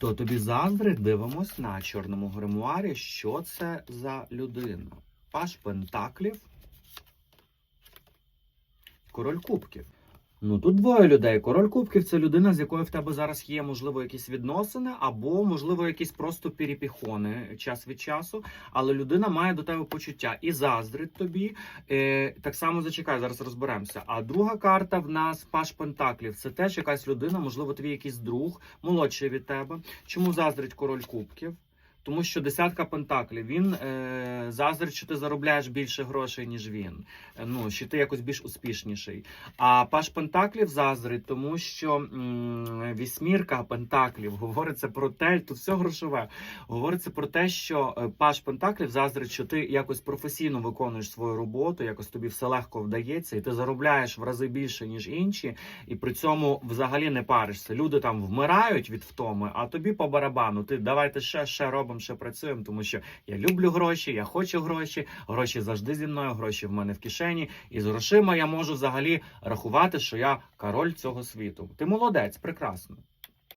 Хто тобі заздрить? Дивимось на чорному гримуарі. Що це за людина? Паш Пентаклів. Король Кубків. Ну тут двоє людей. Король Кубків це людина, з якою в тебе зараз є, можливо, якісь відносини, або, можливо, якісь просто перепіхони час від часу. Але людина має до тебе почуття і заздрить тобі. Е, так само зачекай, зараз розберемося. А друга карта в нас Паш Пентаклів. Це теж якась людина, можливо, твій якийсь друг, молодший від тебе. Чому заздрить король Кубків? Тому що десятка пентаклів він е, заздрить, що ти заробляєш більше грошей, ніж він. Е, Ну, що ти якось більш успішніший. А Паш Пентаклів заздрить, тому що м, вісьмірка Пентаклів говориться про те, тут все грошове. Говориться про те, що е, Паш Пентаклів заздрить, що ти якось професійно виконуєш свою роботу, якось тобі все легко вдається, і ти заробляєш в рази більше, ніж інші, і при цьому взагалі не паришся. Люди там вмирають від втоми, а тобі по барабану. Ти давайте ще, ще робимо, ще працюємо, тому що я люблю гроші, я хочу гроші, гроші завжди зі мною, гроші в мене в кишені. І з грошима я можу взагалі рахувати, що я король цього світу. Ти молодець, прекрасно.